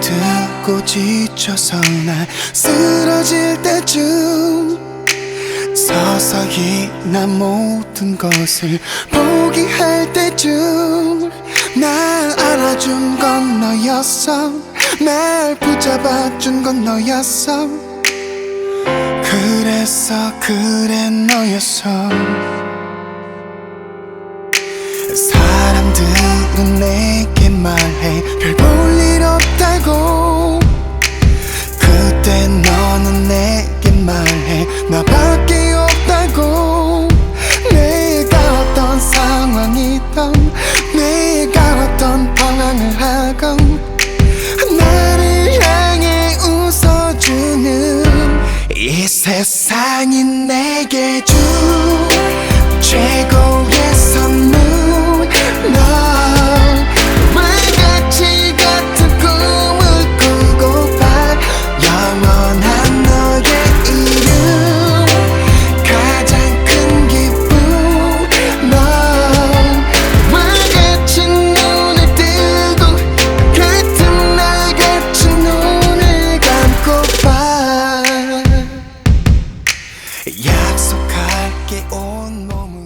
듣고 지쳐서 날 쓰러질 때쯤 서서히 난 모든 것을 포기할 때쯤 날 안아준 건 너였어. 날 붙잡아준 건 너였어. 그랬어 그래 너였어. 사람들은 내게 말해 있던 내가 왔던 방황을 하건 나를 향해 웃어주는 이 세상이 내게 준 약속할게 온몸을.